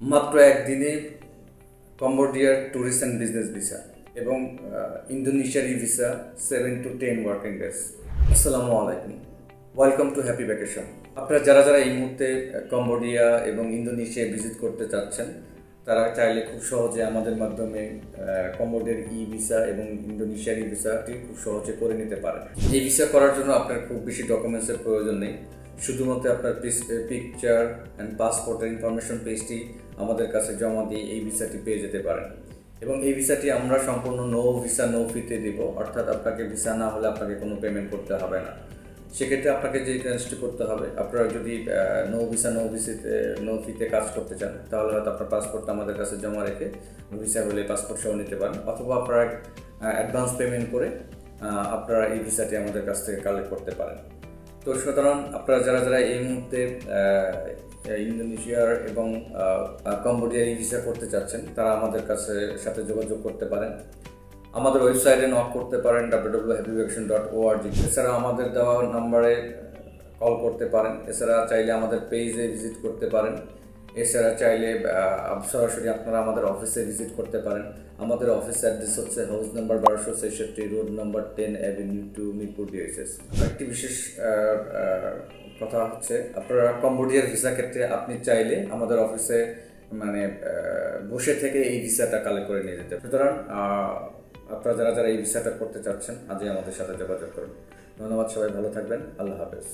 মাত্র একদিনে কম্বোডিয়ার ট্যুরিস্ট অ্যান্ড বিজনেস ভিসা এবং ইন্দোনেশিয়ার e visa seven to ten working days আসসালামু আলাইকুম। ওয়েলকাম টু হ্যাপি ভ্যাকেশন আপনারা যারা যারা এই মুহূর্তে কম্বোডিয়া এবং ইন্দোনেশিয়া ভিজিট করতে চাচ্ছেন, তারা চাইলে খুব সহজে আমাদের মাধ্যমে কম্বোডিয়ার ই ভিসা এবং ইন্দোনেশিয়ার ই ভিসাটি খুব সহজে করে নিতে পারেন। এই ভিসা করার জন্য আপনার খুব বেশি ডকুমেন্টসের প্রয়োজন নেই। শুধুমাত্র আপনার পিকচার অ্যান্ড পাসপোর্টের ইনফরমেশন পেজটি আমাদের কাছে জমা দিয়ে এই ভিসাটি পেয়ে যেতে পারেন। এবং এই ভিসাটি আমরা সম্পূর্ণ নো ভিসা নো ফিতে দিব, অর্থাৎ আপনাকে ভিসা না হলে আপনাকে কোনো পেমেন্ট করতে হবে না। সেক্ষেত্রে আপনাকে যে কাজটি করতে হবে, আপনারা যদি নো ভিসা নো ভিসিতে নো ফিতে কাজ করতে চান, তাহলে হয়তো আপনার পাসপোর্টটা আমাদের কাছে জমা রেখে ভিসা হলে পাসপোর্ট সহ নিতে পারেন। অথবা আপনারা অ্যাডভান্স পেমেন্ট করে আপনারা এই ভিসাটি আমাদের কাছ থেকে কালেক্ট করতে পারেন। তো সুতরাং আপনারা যারা যারা এই মুহূর্তে ইন্দোনেশিয়ার এবং কম্বোডিয়ার ই ভিসা করতে চাচ্ছেন, তারা আমাদের কাছে সাথে যোগাযোগ করতে পারেন। আমাদের ওয়েবসাইটে নক করতে পারেন W W happy dot O R G এছাড়া আমাদের দেওয়া নাম্বারে কল করতে পারেন। এছাড়া চাইলে আমাদের পেজে ভিজিট করতে পারেন। এছাড়া চাইলে সরাসরি আপনারা আমাদের অফিসে ভিজিট করতে পারেন। আমাদের অফিস অ্যাড্রেস হচ্ছে হাউস নাম্বার বারোশো ছেষট্টি road number ten avenue two Mirpur DSS একটি বিশেষ কথা হচ্ছে, আপনারা কম্বোডিয়ার ভিসা ক্ষেত্রে আপনি চাইলে আমাদের অফিসে মানে বসে থেকে এই ভিসাটা কালেক্ট করে নিয়ে যেতে সুতরাং আপনারা যারা যারা এই ভিসাটা করতে চাচ্ছেন, আজই আমাদের সাথে যোগাযোগ করুন। ধন্যবাদ সবাই, ভালো থাকবেন। আল্লাহ হাফেজ।